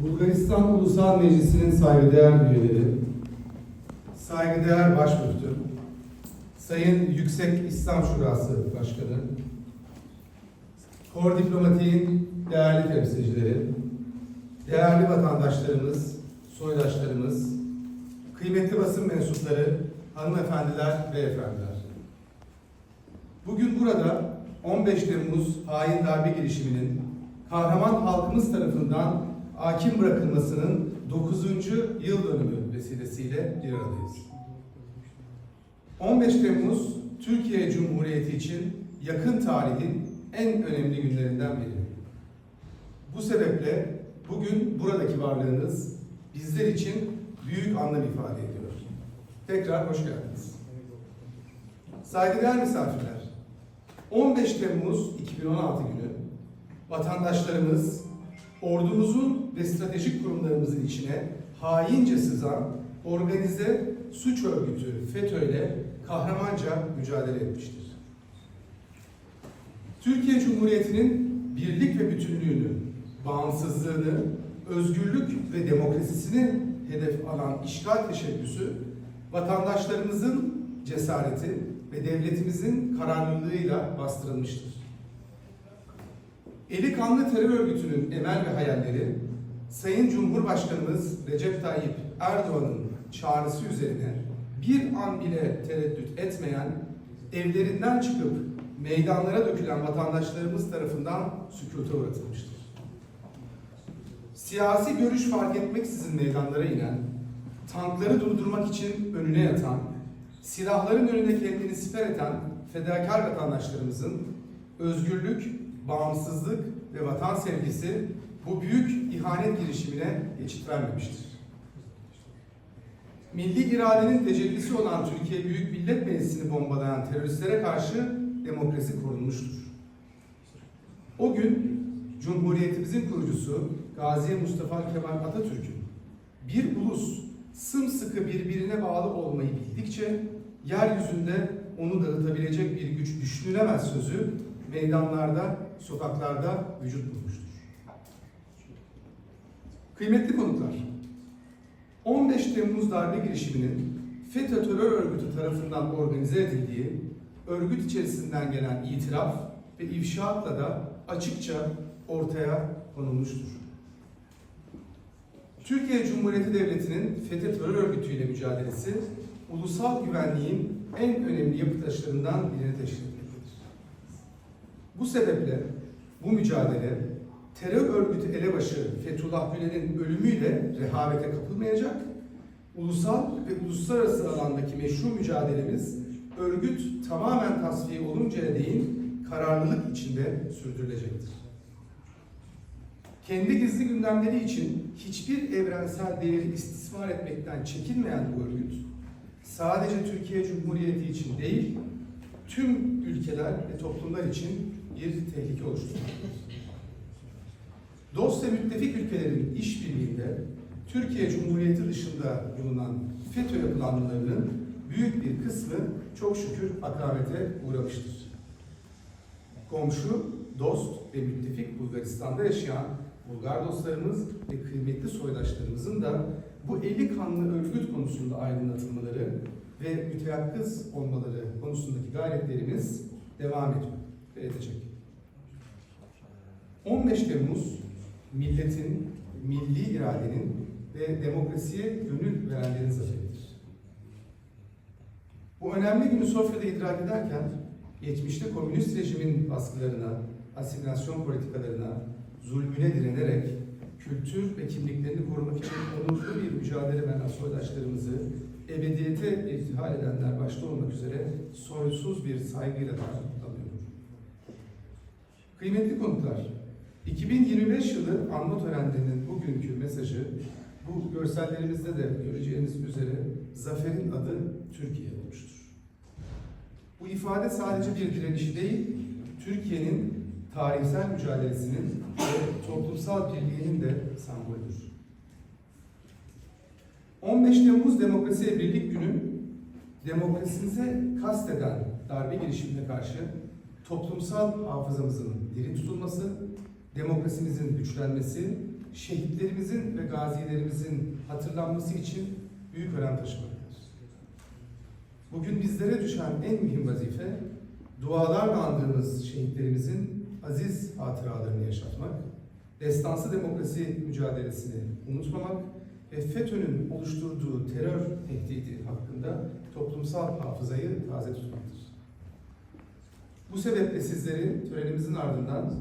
Bulgaristan Ulusal Meclisi'nin saygıdeğer üyeleri, saygıdeğer başmüftü, Sayın Yüksek İslam Şurası Başkanı, Kor Diplomatiğin değerli temsilcileri, değerli vatandaşlarımız, soydaşlarımız, kıymetli basın mensupları, hanımefendiler, beyefendiler. Bugün burada 15 Temmuz hain darbe girişiminin kahraman halkımız tarafından hakim bırakılmasının 9. yıl dönümü vesilesiyle bir aradayız. 15 Temmuz Türkiye Cumhuriyeti için yakın tarihin en önemli günlerinden biri. Bu sebeple bugün buradaki varlığınız bizler için büyük anlam ifade ediyor. Tekrar hoş geldiniz. Saygıdeğer misafirler, 15 Temmuz 2016 günü vatandaşlarımız ordumuzun ve stratejik kurumlarımızın içine haince sızan organize suç örgütü FETÖ ile kahramanca mücadele etmiştir. Türkiye Cumhuriyeti'nin birlik ve bütünlüğünü, bağımsızlığını, özgürlük ve demokrasisini hedef alan işgal teşebbüsü vatandaşlarımızın cesareti ve devletimizin kararlılığıyla bastırılmıştır. Eli kanlı terör örgütünün emel ve hayalleri Sayın Cumhurbaşkanımız Recep Tayyip Erdoğan'ın çağrısı üzerine bir an bile tereddüt etmeyen, evlerinden çıkıp meydanlara dökülen vatandaşlarımız tarafından sükuta uğratılmıştır. Siyasi görüş fark etmeksizin meydanlara inen, tankları durdurmak için önüne yatan, silahların önüne kendini siper eden fedakar vatandaşlarımızın özgürlük, bağımsızlık ve vatan sevgisi bu büyük ihanet girişimine geçit vermemiştir. Milli iradenin tecellisi olan Türkiye Büyük Millet Meclisi'ni bombalayan teröristlere karşı demokrasi korunmuştur. O gün Cumhuriyetimizin kurucusu Gazi Mustafa Kemal Atatürk'ün bir ulus sımsıkı birbirine bağlı olmayı bildikçe yeryüzünde onu dağıtabilecek bir güç düşünülemez sözü meydanlarda, sokaklarda vücut bulmuştur. Kıymetli konuklar, 15 Temmuz darbe girişiminin FETÖ terör örgütü tarafından organize edildiği, örgüt içerisinden gelen itiraf ve ifşaatla da açıkça ortaya konulmuştur. Türkiye Cumhuriyeti Devleti'nin FETÖ terör örgütüyle mücadelesi, ulusal güvenliğin en önemli yapı taşlarından birini teşkil etmektedir. Bu sebeple bu mücadele terör örgütü elebaşı Fethullah Gülen'in ölümüyle rehavete kapılmayacak, ulusal ve uluslararası alandaki meşru mücadelemiz örgüt tamamen tasfiye oluncaya değin kararlılık içinde sürdürülecektir. Kendi gizli gündemleri için hiçbir evrensel değeri istismar etmekten çekinmeyen bu örgüt, sadece Türkiye Cumhuriyeti için değil, tüm ülkeler ve toplumlar için bir tehlike oluşturmaktadır. Dost ve müttefik ülkelerin işbirliğinde Türkiye Cumhuriyeti dışında bulunan FETÖ yapılanmalarının büyük bir kısmı çok şükür akabete uğramıştır. Komşu, dost ve müttefik Bulgaristan'da yaşayan Bulgar dostlarımız ve kıymetli soydaşlarımızın da bu eli kanlı örgüt konusunda aydınlatılmaları ve müteyakkız olmaları konusundaki gayretlerimiz devam ediyor edecek. 15 Temmuz milletin, milli iradenin ve demokrasiye gönül verenlerin zaferidir. Bu önemli günü Sofya'da idrak ederken geçmişte komünist rejimin baskılarına, asimilasyon politikalarına, zulmüne direnerek kültür ve kimliklerini korumak için onurlu bir mücadele veren soydaşlarımızı ebediyete irtihal edenler başta olmak üzere sonsuz bir saygıyla da anıyorum. Kıymetli konuklar, 2025 yılı anma törenlerinin bugünkü mesajı bu görsellerimizde de göreceğiniz üzere zaferin adı Türkiye olmuştur. Bu ifade sadece bir direnişi değil, Türkiye'nin tarihsel mücadelesinin ve toplumsal birliğinin de sembolüdür. 15 Temmuz Demokrasiye Birlik Günü, demokrasimize kasteden darbe girişimine karşı toplumsal hafızamızın diri tutulması, demokrasimizin güçlenmesi, şehitlerimizin ve gazilerimizin hatırlanması için büyük önem taşımaktadır. Bugün bizlere düşen en mühim vazife, dualarla andığımız şehitlerimizin aziz hatıralarını yaşatmak, destansı demokrasi mücadelesini unutmamak ve FETÖ'nün oluşturduğu terör tehdidi hakkında toplumsal hafızayı taze tutmaktır. Bu sebeple sizleri törenimizin ardından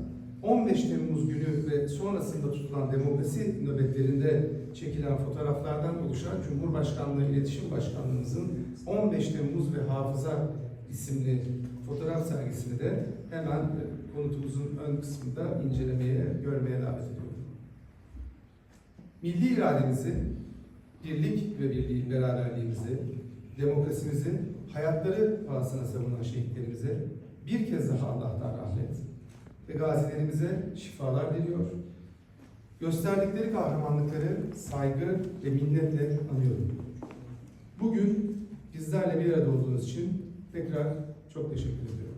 15 Temmuz günü ve sonrasında tutulan demokrasi nöbetlerinde çekilen fotoğraflardan oluşan Cumhurbaşkanlığı İletişim Başkanlığımızın 15 Temmuz ve Hafıza isimli fotoğraf sergisini de hemen konutumuzun ön kısmında incelemeye, görmeye davet ediyorum. Milli irademizi, birlik ve birliği, beraberliğimizi, demokrasimizi hayatları pahasına savunan şehitlerimize bir kez daha Allah'tan rahmet ve gazilerimize şifalar diliyor. Gösterdikleri kahramanlıkları saygı ve minnetle anıyorum. Bugün bizlerle bir arada olduğunuz için tekrar çok teşekkür ediyorum.